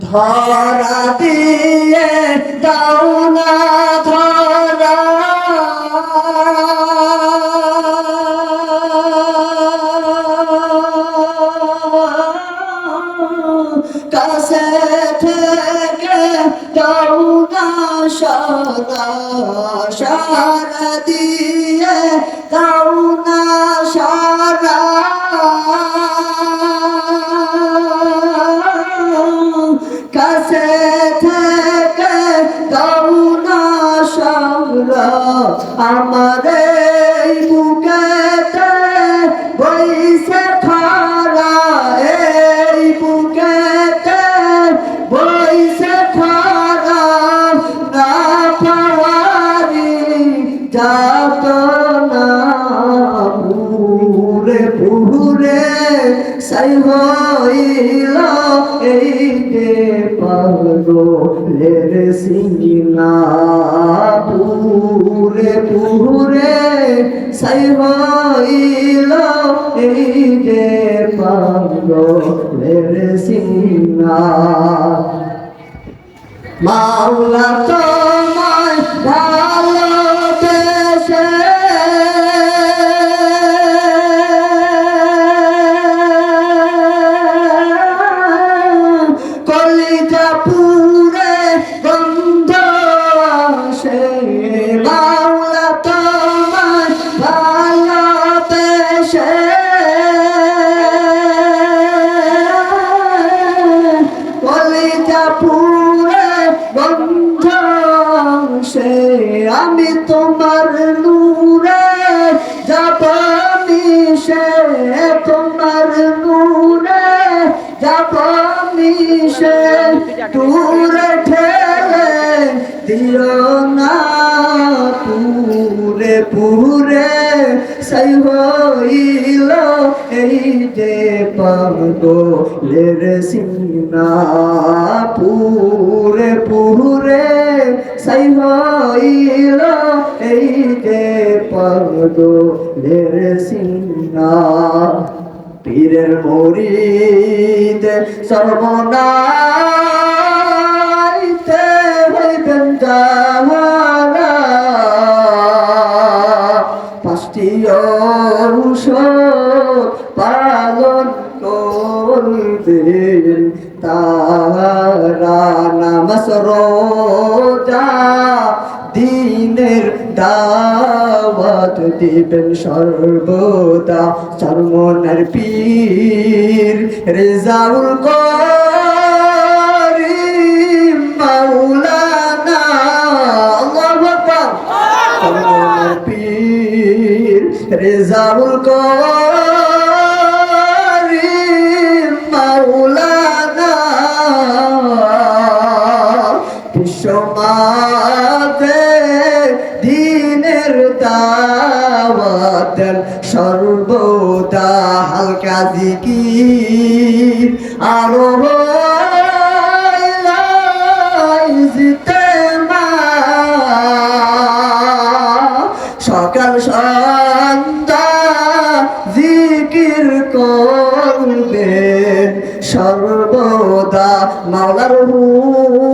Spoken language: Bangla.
ধরা দিয়ে দাও না ধরা। দাও না সারা সারা দিয়ে আমার এই বুকেতে বইসে খারা, এই বুকেতে বইসে খারা, না পাওয়ারি যাত না পুরে পুরে সাই হইল এই যে পাগলের যে পাগলের সিংনা মাওলা তোমায় আমি তোমার নূরে যাব মিশে তোমার নূরে যাব মিশে দূরে ঠেলে দিও না। যে পাগলের সিনা পুরে পুরে সাই হইল এই যে পাগলের সিনা পীরের মরিদ সর্বনাইতে হইবেন যাহারা পাঁচটি ঔষধ দিনের দাওয়াত দিবেন সর্বদা। পীর রেজাউল করিম মাওলানা আল্লাহু পীর রেজাউল করিম মাওলানা বিশ্বমাতে দিনের দাওয়াত সর্বদা হালকা জিকির। আরও সকাল সন্ধ্যা জিকির করবেন সর্বদা মাওলার হুকুম।